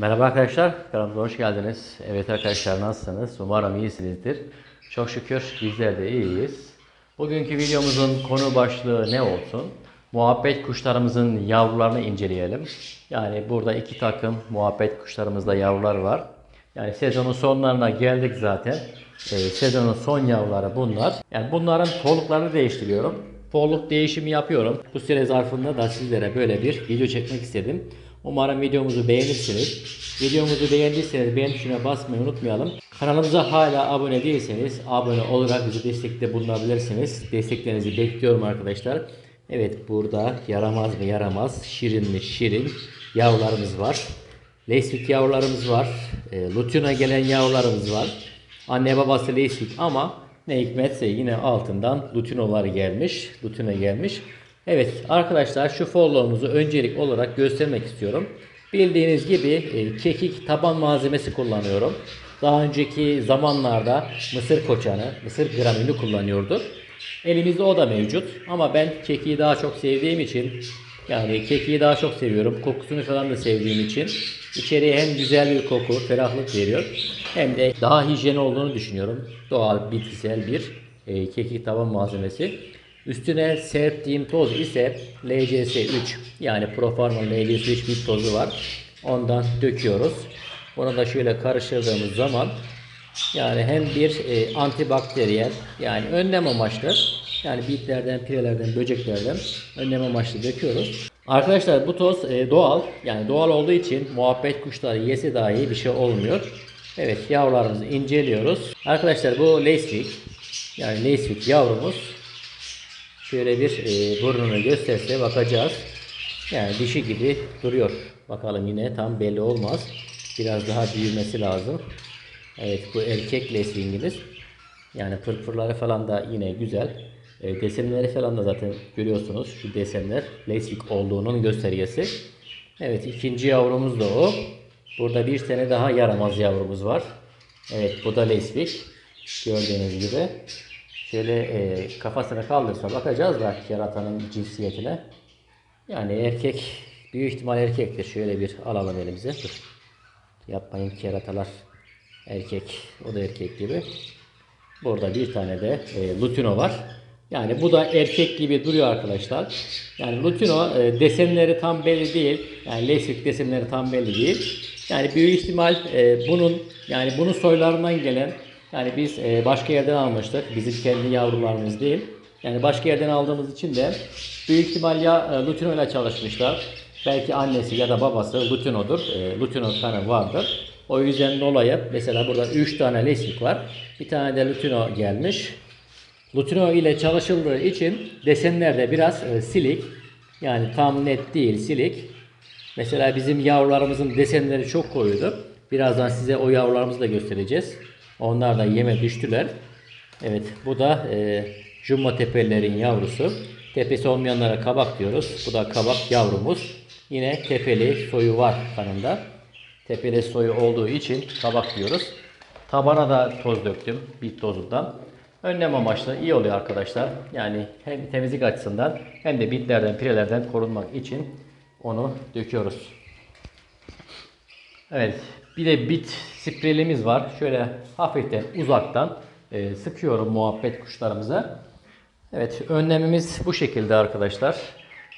Merhaba arkadaşlar, kanalımıza hoş geldiniz. Evet arkadaşlar nasılsınız? Umarım iyisinizdir. Çok şükür bizler de iyiyiz. Bugünkü videomuzun konu başlığı ne olsun? Muhabbet kuşlarımızın yavrularını inceleyelim. Yani burada iki takım muhabbet kuşlarımızda yavrular var. Yani sezonun sonlarına geldik zaten. Ee, sezonun son yavruları bunlar. Yani bunların poluklarını değiştiriyorum. Polluk değişimi yapıyorum. Bu süre zarfında da sizlere böyle bir video çekmek istedim. Umarım videomuzu beğenirsiniz. Videomuzu beğendiyseniz beğen tuşuna basmayı unutmayalım. Kanalımıza hala abone değilseniz abone olarak bizi destekte bulunabilirsiniz. Desteklerinizi bekliyorum arkadaşlar. Evet burada yaramaz mı yaramaz, şirin mi şirin yavrularımız var. Lesvik yavrularımız var. E, Lutuna gelen yavrularımız var. Anne babası Lesvik ama ne hikmetse yine altından Lutinolar gelmiş. Lutino gelmiş. Evet arkadaşlar şu folloğumuzu öncelik olarak göstermek istiyorum. Bildiğiniz gibi e, kekik taban malzemesi kullanıyorum. Daha önceki zamanlarda mısır koçanı, mısır granülü kullanıyorduk. Elimizde o da mevcut ama ben kekiği daha çok sevdiğim için yani kekiği daha çok seviyorum. Kokusunu falan da sevdiğim için içeriye hem güzel bir koku, ferahlık veriyor hem de daha hijyen olduğunu düşünüyorum. Doğal, bitkisel bir e, kekik taban malzemesi. Üstüne serptiğim toz ise LCS3 yani Profarma LCS3 bir tozu var. Ondan döküyoruz. Onu da şöyle karıştırdığımız zaman yani hem bir e, antibakteriyel yani önlem amaçlı yani bitlerden, pirelerden, böceklerden önlem amaçlı döküyoruz. Arkadaşlar bu toz e, doğal yani doğal olduğu için muhabbet kuşları yese dahi bir şey olmuyor. Evet yavrularımızı inceliyoruz. Arkadaşlar bu Leisvik yani Leisvik yavrumuz Şöyle bir e, burnunu gösterse bakacağız. Yani dişi gibi duruyor. Bakalım yine tam belli olmaz. Biraz daha büyümesi lazım. Evet bu erkek lesvingimiz. Yani pırpırları falan da yine güzel. E, desenleri falan da zaten görüyorsunuz. Şu desenler lesvik olduğunun göstergesi. Evet ikinci yavrumuz da o. Burada bir tane daha yaramaz yavrumuz var. Evet bu da lesvik. Gördüğünüz gibi. Şöyle e, kafasını kaldırsa bakacağız da keratanın cinsiyetine. Yani erkek, büyük ihtimal erkektir. Şöyle bir alalım elimize. Dur. Yapmayın keratalar erkek. O da erkek gibi. Burada bir tane de e, lutino var. Yani bu da erkek gibi duruyor arkadaşlar. Yani lutino e, desenleri tam belli değil. Yani lesvik desenleri tam belli değil. Yani büyük ihtimal e, bunun yani bunun soylarından gelen yani biz e, başka yerden almıştık. Bizim kendi yavrularımız değil. Yani başka yerden aldığımız için de büyük ihtimal ya e, Lutino ile çalışmışlar. Belki annesi ya da babası Lutino'dur. E, Lutino kanı vardır. O yüzden dolayı mesela burada 3 tane lesik var. Bir tane de Lutino gelmiş. Lutino ile çalışıldığı için desenler de biraz silik. Yani tam net değil silik. Mesela bizim yavrularımızın desenleri çok koyuydu. Birazdan size o yavrularımızı da göstereceğiz. Onlar da yeme düştüler. Evet bu da e, jumbo tepelilerin yavrusu. Tepesi olmayanlara kabak diyoruz. Bu da kabak yavrumuz. Yine tepeli soyu var kanında. Tepeli soyu olduğu için kabak diyoruz. Tabana da toz döktüm bit tozundan. Önlem amaçlı iyi oluyor arkadaşlar. Yani hem temizlik açısından hem de bitlerden, pirelerden korunmak için onu döküyoruz. Evet, bir de bit spreyimiz var. Şöyle hafiften uzaktan e, sıkıyorum muhabbet kuşlarımıza. Evet, önlemimiz bu şekilde arkadaşlar.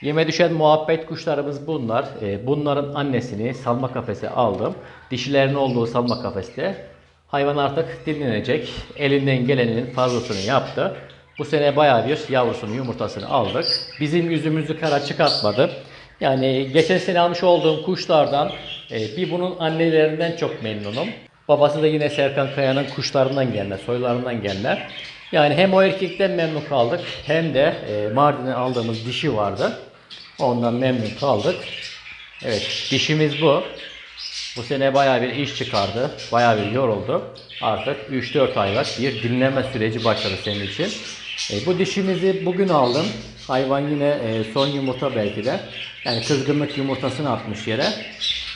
Yeme düşen muhabbet kuşlarımız bunlar. E, bunların annesini salma kafese aldım. Dişilerin olduğu salma kafeste. Hayvan artık dinlenecek. Elinden gelenin fazlasını yaptı. Bu sene bayağı bir yavrusunu, yumurtasını aldık. Bizim yüzümüzü kara çıkartmadı. Yani geçen sene almış olduğum kuşlardan e, bir bunun annelerinden çok memnunum. Babası da yine Serkan Kaya'nın kuşlarından gelme, soylarından gelme. Yani hem o erkekten memnun kaldık hem de e, Mardin'e aldığımız dişi vardı. Ondan memnun kaldık. Evet dişimiz bu. Bu sene bayağı bir iş çıkardı. Bayağı bir yoruldu. Artık 3-4 aylık bir dinleme süreci başladı senin için. E, bu dişimizi bugün aldım. Hayvan yine e, son yumurta belki de. Yani kızgınlık yumurtasını atmış yere.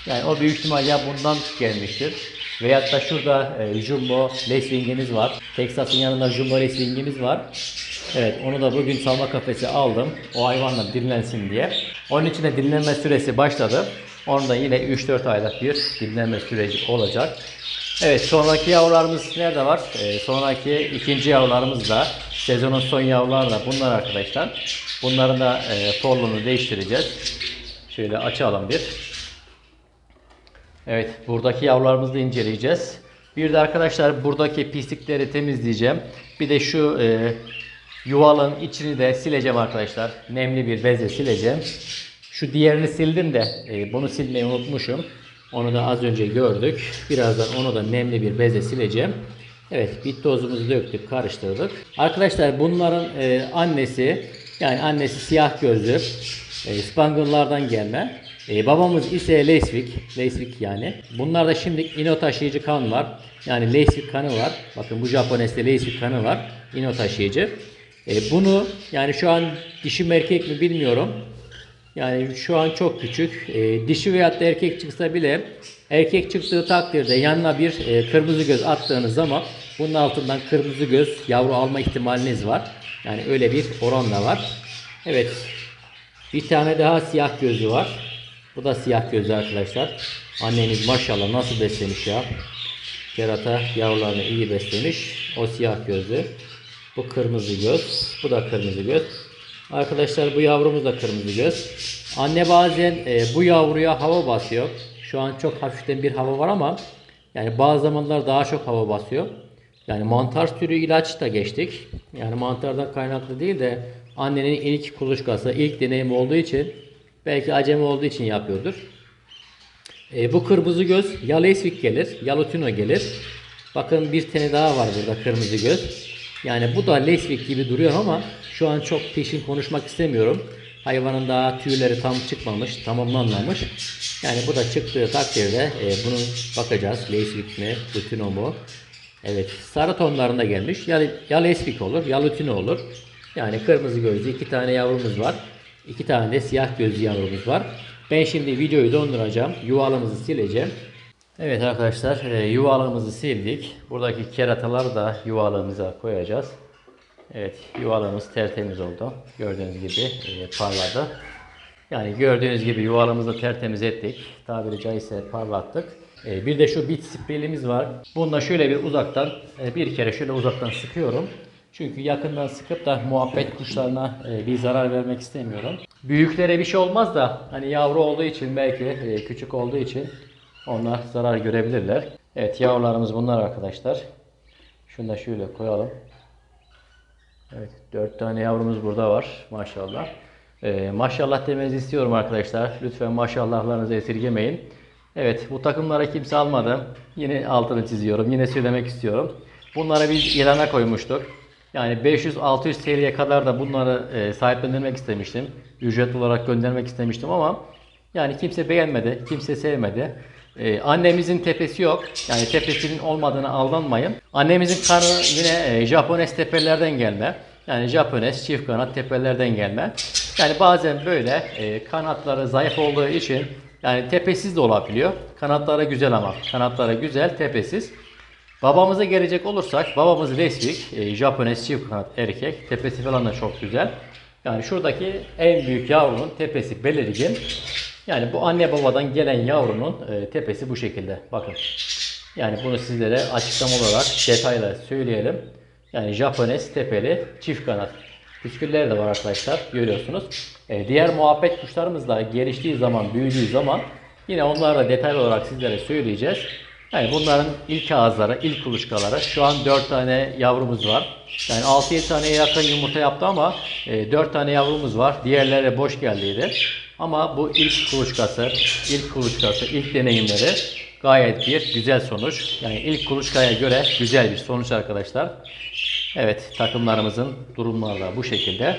Yani o büyük ihtimal ya bundan gelmiştir. Veyahut da şurada e, Jumbo Lesling'imiz var. Texas'ın yanında Jumbo Lesling'imiz var. Evet onu da bugün salma kafesi aldım. O hayvanla dinlensin diye. Onun için de dinlenme süresi başladı. Onun da yine 3-4 aylık bir dinlenme süreci olacak. Evet sonraki yavrularımız nerede var? Ee, sonraki ikinci yavrularımız da sezonun son yavruları da bunlar arkadaşlar. Bunların da e, torluğunu değiştireceğiz. Şöyle açalım bir. Evet buradaki yavrularımızı da inceleyeceğiz. Bir de arkadaşlar buradaki pislikleri temizleyeceğim. Bir de şu e, yuvalın içini de sileceğim arkadaşlar. Nemli bir bezle sileceğim. Şu diğerini sildim de e, bunu silmeyi unutmuşum. Onu da az önce gördük. Birazdan onu da nemli bir bezle sileceğim. Evet bit tozumuzu döktük karıştırdık. Arkadaşlar bunların e, annesi yani annesi siyah gözlü e, Spangle'lardan gelme. E, babamız ise Leisvik, Leisvik yani. Bunlarda şimdi ino taşıyıcı kan var. Yani Leisvik kanı var. Bakın bu Japones'te Leisvik kanı var. ino taşıyıcı. E, bunu yani şu an dişi mi erkek mi bilmiyorum. Yani şu an çok küçük. E, dişi veyahut da erkek çıksa bile erkek çıktığı takdirde yanına bir e, kırmızı göz attığınız zaman bunun altından kırmızı göz yavru alma ihtimaliniz var. Yani öyle bir oran da var. Evet. Bir tane daha siyah gözlü var. Bu da siyah gözlü arkadaşlar. Anneniz maşallah nasıl beslemiş ya. Kerata yavrularını iyi beslemiş. O siyah gözlü. Bu kırmızı göz. Bu da kırmızı göz. Arkadaşlar bu yavrumuz da kırmızı göz. Anne bazen e, bu yavruya hava basıyor. Şu an çok hafiften bir hava var ama yani bazı zamanlar daha çok hava basıyor. Yani mantar türü ilaç da geçtik. Yani mantardan kaynaklı değil de annenin ilk kuluçkası, ilk deneyim olduğu için belki acemi olduğu için yapıyordur. E, bu kırmızı göz ya Lesvik gelir ya Lutino gelir. Bakın bir tane daha var burada kırmızı göz. Yani bu da Lesvik gibi duruyor ama şu an çok peşin konuşmak istemiyorum. Hayvanın daha tüyleri tam çıkmamış, tamamlanmamış. Yani bu da çıktığı takdirde e, bunun bakacağız. Lesvik mi, Lutino mu? Evet, sarı tonlarında gelmiş. Ya, ya Lesvik olur, ya Lutino olur. Yani kırmızı gözlü iki tane yavrumuz var. İki tane de siyah gözlü yavrumuz var. Ben şimdi videoyu donduracağım. Yuvalımızı sileceğim. Evet arkadaşlar e, yuvalığımızı sildik. Buradaki kerataları da yuvalığımıza koyacağız. Evet yuvalığımız tertemiz oldu. Gördüğünüz gibi e, parladı. Yani gördüğünüz gibi yuvalığımızı tertemiz ettik. Tabiri caizse parlattık. E, bir de şu bit spreyimiz var. Bununla şöyle bir uzaktan bir kere şöyle uzaktan sıkıyorum. Çünkü yakından sıkıp da muhabbet kuşlarına e, bir zarar vermek istemiyorum. Büyüklere bir şey olmaz da hani yavru olduğu için belki e, küçük olduğu için onlar zarar görebilirler. Evet yavrularımız bunlar arkadaşlar. Şunu da şöyle koyalım. Evet 4 tane yavrumuz burada var maşallah. Ee, maşallah demenizi istiyorum arkadaşlar. Lütfen maşallahlarınızı esirgemeyin. Evet bu takımlara kimse almadı. Yine altını çiziyorum. Yine söylemek istiyorum. Bunları biz İran'a koymuştuk. Yani 500-600 TL'ye kadar da bunları e, sahiplendirmek istemiştim. Ücret olarak göndermek istemiştim ama yani kimse beğenmedi, kimse sevmedi. Ee, annemizin tepesi yok. Yani tepesinin olmadığını aldanmayın. Annemizin kanı yine e, Japones tepelerden gelme. Yani Japones çift kanat tepelerden gelme. Yani bazen böyle e, kanatları zayıf olduğu için yani tepesiz de olabiliyor. Kanatları güzel ama. Kanatları güzel, tepesiz. Babamıza gelecek olursak babamız Lesvik, e, Japones çift kanat erkek. Tepesi falan da çok güzel. Yani şuradaki en büyük yavrunun tepesi belirgin. Yani bu anne babadan gelen yavrunun e, tepesi bu şekilde. Bakın. Yani bunu sizlere açıklama olarak detayla söyleyelim. Yani Japones tepeli çift kanat. Püskülleri de var arkadaşlar. Görüyorsunuz. E, diğer muhabbet kuşlarımız da geliştiği zaman, büyüdüğü zaman yine onları da detaylı olarak sizlere söyleyeceğiz. Yani bunların ilk ağızları, ilk kuluçkaları. Şu an 4 tane yavrumuz var. Yani 6-7 taneye yakın yumurta yaptı ama e, 4 tane yavrumuz var. Diğerleri boş geldiydi. Ama bu ilk kuluçkası, ilk kuluçkası, ilk deneyimleri gayet bir güzel sonuç. Yani ilk kuluçkaya göre güzel bir sonuç arkadaşlar. Evet takımlarımızın durumları da bu şekilde.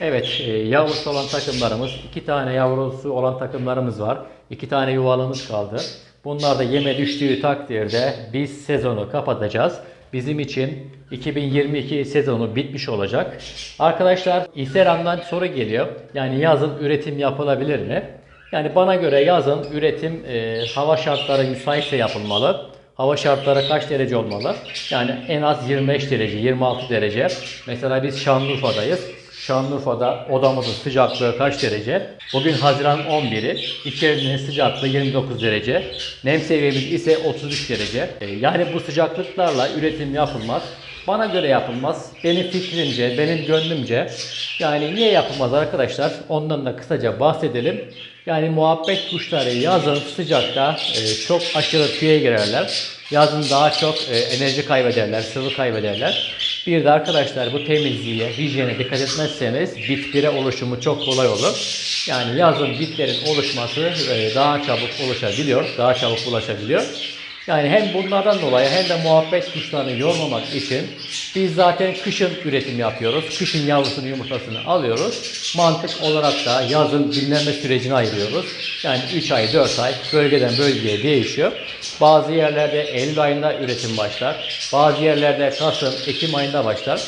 Evet e, yavrusu olan takımlarımız, iki tane yavrusu olan takımlarımız var. İki tane yuvalımız kaldı. Bunlar da yeme düştüğü takdirde biz sezonu kapatacağız. Bizim için 2022 sezonu bitmiş olacak. Arkadaşlar İseran'dan soru geliyor. Yani yazın üretim yapılabilir mi? Yani bana göre yazın üretim e, hava şartları müsaitse yapılmalı. Hava şartları kaç derece olmalı? Yani en az 25 derece, 26 derece. Mesela biz Şanlıurfa'dayız. Şanlıurfa'da odamızın sıcaklığı kaç derece? Bugün Haziran 11'i. İçerinin sıcaklığı 29 derece. Nem seviyemiz ise 33 derece. E, Yani bu sıcaklıklarla üretim yapılmaz. Bana göre yapılmaz. Benim fikrimce, benim gönlümce. Yani niye yapılmaz arkadaşlar? Ondan da kısaca bahsedelim. Yani muhabbet kuşları yazın sıcakta e, çok aşırı tüye girerler. Yazın daha çok e, enerji kaybederler, sıvı kaybederler. Bir de arkadaşlar bu temizliğe, hijyene dikkat etmezseniz bitbire oluşumu çok kolay olur. Yani yazın bitlerin oluşması e, daha çabuk oluşabiliyor, daha çabuk bulaşabiliyor. Yani hem bunlardan dolayı hem de muhabbet kuşlarını yormamak için biz zaten kışın üretim yapıyoruz. Kışın yavrusunu yumurtasını alıyoruz. Mantık olarak da yazın dinlenme sürecini ayırıyoruz. Yani 3 ay 4 ay bölgeden bölgeye değişiyor. Bazı yerlerde Eylül ayında üretim başlar. Bazı yerlerde Kasım, Ekim ayında başlar.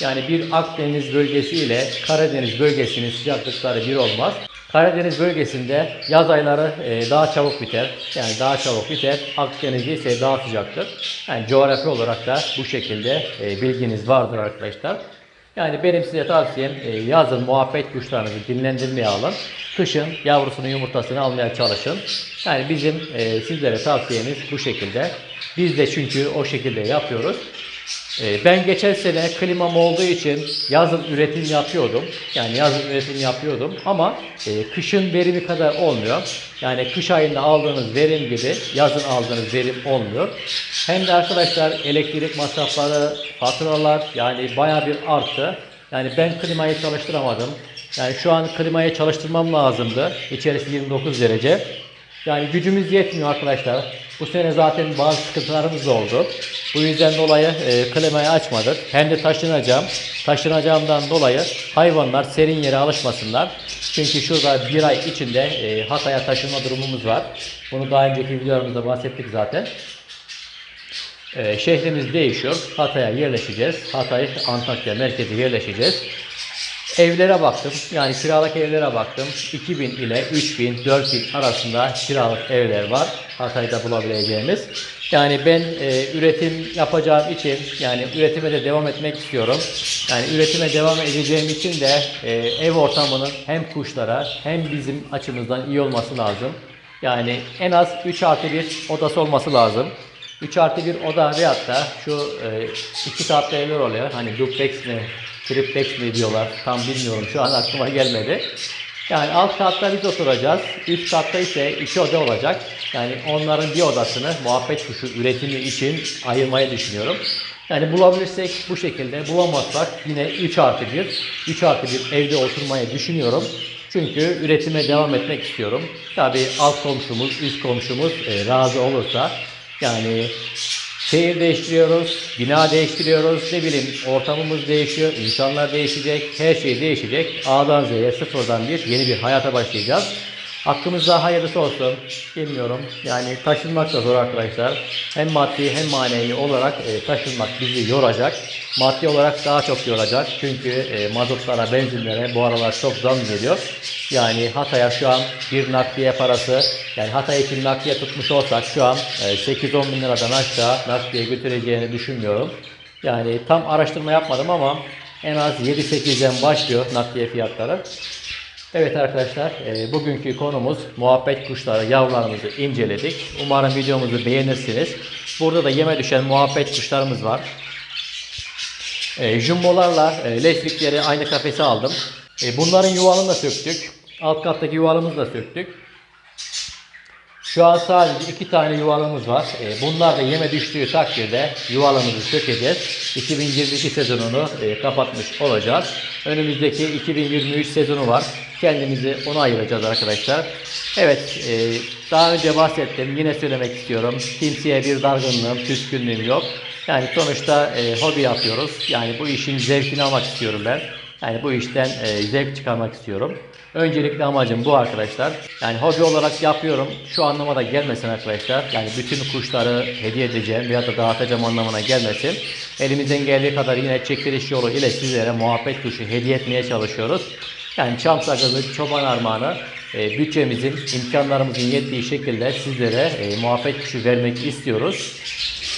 Yani bir Akdeniz bölgesi ile Karadeniz bölgesinin sıcaklıkları bir olmaz. Karadeniz bölgesinde yaz ayları e, daha çabuk biter. Yani daha çabuk biter. Akdeniz'de ise daha sıcaktır. Yani coğrafi olarak da bu şekilde e, bilginiz vardır arkadaşlar. Yani benim size tavsiyem e, yazın muhabbet kuşlarınızı dinlendirmeye alın. Kışın yavrusunu yumurtasını almaya çalışın. Yani bizim sizlere tavsiyemiz bu şekilde. Biz de çünkü o şekilde yapıyoruz. Ee, Ben geçen sene klimam olduğu için yazın üretim yapıyordum. Yani yazın üretim yapıyordum ama e, kışın verimi kadar olmuyor. Yani kış ayında aldığınız verim gibi yazın aldığınız verim olmuyor. Hem de arkadaşlar elektrik masrafları, faturalar yani baya bir arttı. Yani ben klimayı çalıştıramadım. Yani şu an klimayı çalıştırmam lazımdı. İçerisi 29 derece. Yani gücümüz yetmiyor arkadaşlar. Bu sene zaten bazı sıkıntılarımız oldu. Bu yüzden dolayı e, klimayı açmadık. Hem de taşınacağım. Taşınacağımdan dolayı hayvanlar serin yere alışmasınlar. Çünkü şurada bir ay içinde e, Hatay'a taşınma durumumuz var. Bunu daha önceki videolarımızda bahsettik zaten. E, şehrimiz değişiyor. Hatay'a yerleşeceğiz. Hatay, Antakya merkezi yerleşeceğiz. Evlere baktım. Yani kiralık evlere baktım. 2000 ile 3000, 4000 arasında kiralık evler var. Hatay'da bulabileceğimiz. Yani ben e, üretim yapacağım için yani üretime de devam etmek istiyorum. Yani üretime devam edeceğim için de e, ev ortamının hem kuşlara hem bizim açımızdan iyi olması lazım. Yani en az 3 artı 1 odası olması lazım. 3 artı 1 oda veyahut da şu e, iki katlı evler oluyor. Hani duplex mi, triplex mi diyorlar. Tam bilmiyorum şu an aklıma gelmedi. Yani alt katta biz oturacağız. Üst katta ise iki oda olacak. Yani onların bir odasını muhabbet kuşu üretimi için ayırmayı düşünüyorum. Yani bulabilirsek bu şekilde bulamazsak yine 3 artı 1, 3 artı 1 evde oturmayı düşünüyorum. Çünkü üretime devam etmek istiyorum. Tabi alt komşumuz, üst komşumuz e, razı olursa yani şehir değiştiriyoruz, bina değiştiriyoruz, ne bileyim ortamımız değişiyor, insanlar değişecek, her şey değişecek. A'dan Z'ye sıfırdan bir yeni bir hayata başlayacağız. Hakkımızda hayırlısı olsun. Bilmiyorum. Yani taşınmak da zor arkadaşlar. Hem maddi hem manevi olarak e, taşınmak bizi yoracak. Maddi olarak daha çok yoracak. Çünkü e, mazotlara, benzinlere bu aralar çok zam geliyor. Yani Hatay'a şu an bir nakliye parası, yani Hatay için nakliye tutmuş olsak şu an e, 8-10 bin liradan aşağı nakliye götüreceğini düşünmüyorum. Yani tam araştırma yapmadım ama en az 7-8'den başlıyor nakliye fiyatları. Evet arkadaşlar, e, bugünkü konumuz muhabbet kuşları yavrularımızı inceledik. Umarım videomuzu beğenirsiniz. Burada da yeme düşen muhabbet kuşlarımız var. E, jumbolarla e, lesbikleri aynı kafese aldım. E, bunların yuvalını da söktük. Alt kattaki yuvalımızı da söktük. Şu an sadece iki tane yuvalımız var. E, bunlar da yeme düştüğü takdirde yuvalımızı sökeceğiz. 2022 sezonunu e, kapatmış olacağız. Önümüzdeki 2023 sezonu var. Kendimizi ona ayıracağız arkadaşlar. Evet, e, daha önce bahsettim. Yine söylemek istiyorum. Kimseye bir dargınlığım, küskünlüğüm yok. Yani sonuçta e, hobi yapıyoruz. Yani bu işin zevkini almak istiyorum ben. Yani bu işten e, zevk çıkarmak istiyorum. Öncelikli amacım bu arkadaşlar. Yani hobi olarak yapıyorum. Şu anlama da gelmesin arkadaşlar. Yani bütün kuşları hediye edeceğim veya da dağıtacağım anlamına gelmesin. Elimizden geldiği kadar yine çekiliş yolu ile sizlere muhabbet kuşu hediye etmeye çalışıyoruz. Yani çam sakızı, çoban armağanı e, bütçemizin, imkanlarımızın yettiği şekilde sizlere e, muhabbet kuşu vermek istiyoruz.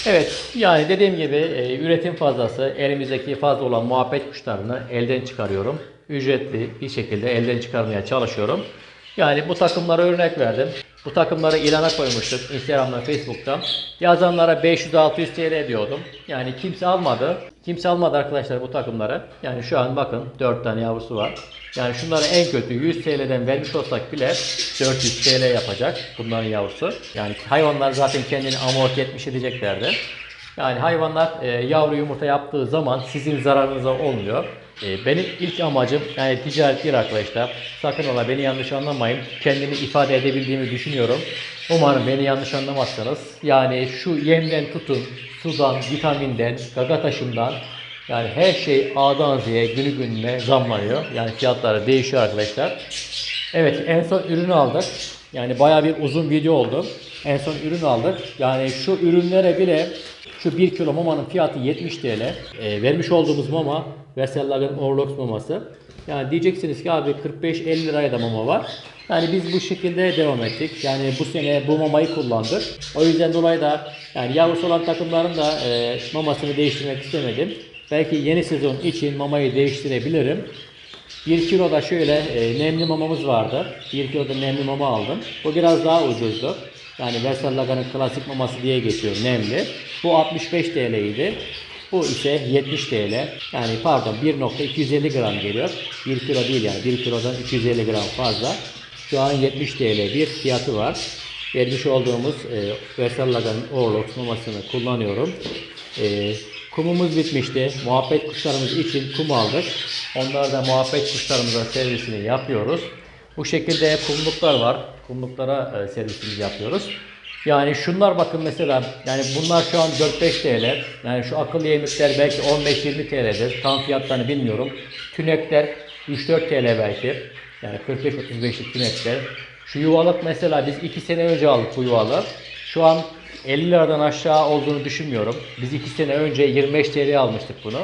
Evet yani dediğim gibi e, üretim fazlası elimizdeki fazla olan muhabbet kuşlarını elden çıkarıyorum. ücretli bir şekilde elden çıkarmaya çalışıyorum. Yani bu takımlara örnek verdim. Bu takımları ilana koymuştuk Instagram'dan, Facebook'tan. Yazanlara 500-600 TL diyordum. Yani kimse almadı. Kimse almadı arkadaşlar bu takımları. Yani şu an bakın 4 tane yavrusu var. Yani şunları en kötü 100 TL'den vermiş olsak bile 400 TL yapacak bunların yavrusu. Yani hayvanlar zaten kendini amorti etmiş edeceklerdi. Yani hayvanlar e, yavru yumurta yaptığı zaman sizin zararınıza olmuyor. E, benim ilk amacım yani ticaret değil arkadaşlar. Sakın ola beni yanlış anlamayın. Kendimi ifade edebildiğimi düşünüyorum. Umarım beni yanlış anlamazsınız. Yani şu yemden tutun, sudan, vitaminden, gaga taşından yani her şey A'dan Z'ye günü gününe zamlanıyor. Yani fiyatları değişiyor arkadaşlar. Evet en son ürünü aldık. Yani baya bir uzun video oldu. En son ürün aldık. Yani şu ürünlere bile şu 1 kilo mamanın fiyatı 70 TL. Ee, vermiş olduğumuz mama Vesellag'ın Orlox maması. Yani diyeceksiniz ki abi 45-50 liraya da mama var. Yani biz bu şekilde devam ettik. Yani bu sene bu mamayı kullandık. O yüzden dolayı da yani yavrusu olan takımların da e, mamasını değiştirmek istemedim. Belki yeni sezon için mamayı değiştirebilirim. 1 kilo da şöyle e, nemli mamamız vardı. 1 kilo da nemli mama aldım. Bu biraz daha ucuzdu. Yani Versallaga'nın klasik maması diye geçiyor nemli. Bu 65 TL idi. Bu ise 70 TL. Yani pardon 1.250 gram geliyor. 1 kilo değil yani 1 kilodan 250 gram fazla. Şu an 70 TL bir fiyatı var. Vermiş olduğumuz e, Versallaga'nın Orlox mamasını kullanıyorum. E, kumumuz bitmişti. Muhabbet kuşlarımız için kum aldık. Onlar da muhabbet kuşlarımıza servisini yapıyoruz. Bu şekilde kumluklar var. Kumluklara e, servisimizi yapıyoruz. Yani şunlar bakın mesela yani bunlar şu an 4-5 TL. Yani şu akıllı yemlikler belki 15-20 TL'dir. Tam fiyatlarını bilmiyorum. Tünekler 3-4 TL belki. Yani 45-35'lik tünekler. Şu yuvalık mesela biz 2 sene önce aldık bu yuvalığı. Şu an 50 liradan aşağı olduğunu düşünmüyorum. Biz 2 sene önce 25 TL almıştık bunu.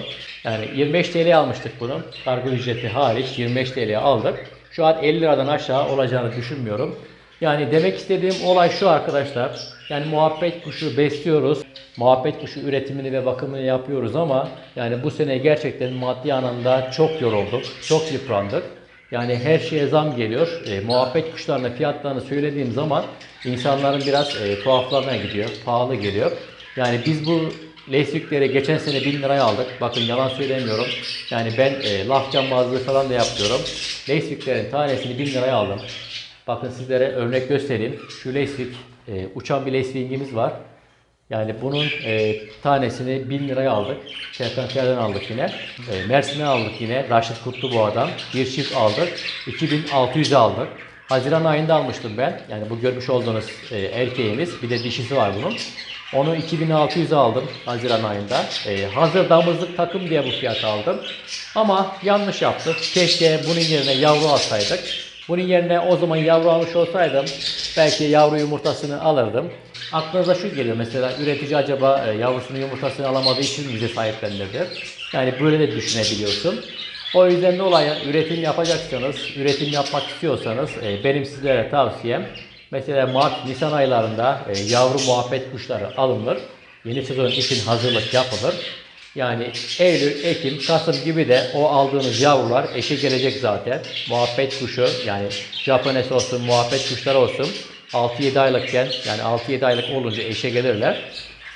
Yani 25 TL almıştık bunu. Kargo ücreti hariç 25 TL aldık. Şu an 50 liradan aşağı olacağını düşünmüyorum. Yani demek istediğim olay şu arkadaşlar. Yani muhabbet kuşu besliyoruz. Muhabbet kuşu üretimini ve bakımını yapıyoruz ama yani bu sene gerçekten maddi anlamda çok yorulduk. Çok yıprandık. Yani her şeye zam geliyor. E, muhabbet kuşlarına fiyatlarını söylediğim zaman insanların biraz e, tuhaflarına gidiyor. Pahalı geliyor. Yani biz bu Leysvikleri geçen sene 1000 liraya aldık. Bakın yalan söylemiyorum. Yani ben e, laf cambazlığı falan da yapıyorum. Leysviklerin tanesini 1000 liraya aldım. Bakın sizlere örnek göstereyim. Şu Leysvik, e, uçan bir Leysvik'imiz var. Yani bunun e, tanesini 1000 liraya aldık. Kertenkele'den aldık yine. E, Mersin'e aldık yine. Raşit Kutlu bu adam. Bir çift aldık. 2600'e aldık. Haziran ayında almıştım ben. Yani bu görmüş olduğunuz e, erkeğimiz. Bir de dişisi var bunun. Onu 2600'e aldım Haziran ayında. E, hazır damızlık takım diye bu fiyata aldım. Ama yanlış yaptık. Keşke bunun yerine yavru alsaydık. Bunun yerine o zaman yavru almış olsaydım belki yavru yumurtasını alırdım. Aklınıza şu geliyor mesela üretici acaba e, yavrusunun yumurtasını alamadığı için bize sahiplendirdi? Yani böyle de düşünebiliyorsun. O yüzden dolayı üretim yapacaksanız, üretim yapmak istiyorsanız e, benim sizlere tavsiyem mesela Mart, Nisan aylarında e, yavru muhabbet kuşları alınır. Yeni sezon için hazırlık yapılır. Yani Eylül, Ekim, Kasım gibi de o aldığınız yavrular eşe gelecek zaten. Muhabbet kuşu yani Japones olsun, muhabbet kuşları olsun 6-7 aylıkken yani 6-7 aylık olunca eşe gelirler.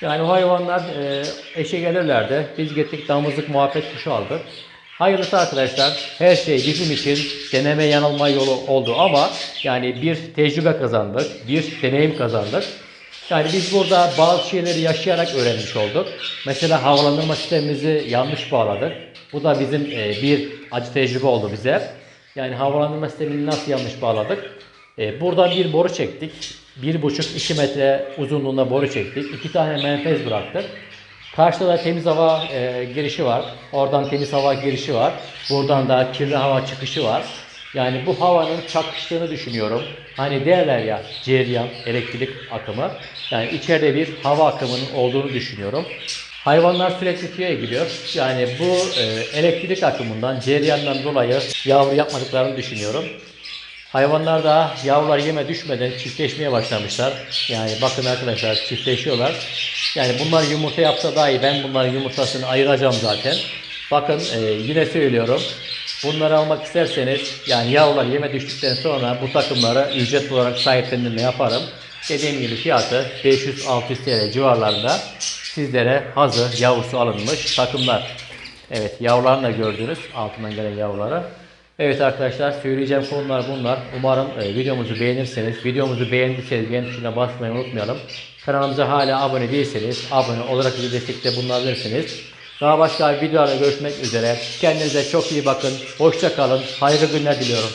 Yani o hayvanlar e, eşe gelirlerdi. Biz gittik damızlık muhabbet kuşu aldık. Hayırlısı arkadaşlar. Her şey bizim için deneme yanılma yolu oldu ama yani bir tecrübe kazandık, bir deneyim kazandık. Yani biz burada bazı şeyleri yaşayarak öğrenmiş olduk. Mesela havalandırma sistemimizi yanlış bağladık. Bu da bizim e, bir acı tecrübe oldu bize. Yani havalandırma sistemini nasıl yanlış bağladık? E, buradan bir boru çektik. 1,5-2 metre uzunluğunda boru çektik. İki tane menfez bıraktık. Karşıda da temiz hava e, girişi var. Oradan temiz hava girişi var. Buradan da kirli hava çıkışı var. Yani bu havanın çakıştığını düşünüyorum. Hani derler ya cereyan, elektrik akımı. Yani içeride bir hava akımının olduğunu düşünüyorum. Hayvanlar sürekli tüye gidiyor. Yani bu e, elektrik akımından, cereyandan dolayı yavru yapmadıklarını düşünüyorum. Hayvanlar da yavrular yeme düşmeden çiftleşmeye başlamışlar. Yani bakın arkadaşlar çiftleşiyorlar. Yani bunlar yumurta yapsa dahi ben bunların yumurtasını ayıracağım zaten. Bakın e, yine söylüyorum. Bunları almak isterseniz yani yavrular yeme düştükten sonra bu takımları ücret olarak sahiplendirme yaparım. Dediğim gibi fiyatı 500-600 TL civarlarında sizlere hazır yavrusu alınmış takımlar. Evet yavrularını da gördünüz altından gelen yavruları. Evet arkadaşlar söyleyeceğim konular bunlar. Umarım e, videomuzu beğenirseniz, videomuzu beğendiyseniz beğen tuşuna basmayı unutmayalım. Kanalımıza hala abone değilseniz abone olarak bize destekte bulunabilirsiniz. Daha başka videolarda görüşmek üzere. Kendinize çok iyi bakın. Hoşça kalın. Hayırlı günler diliyorum.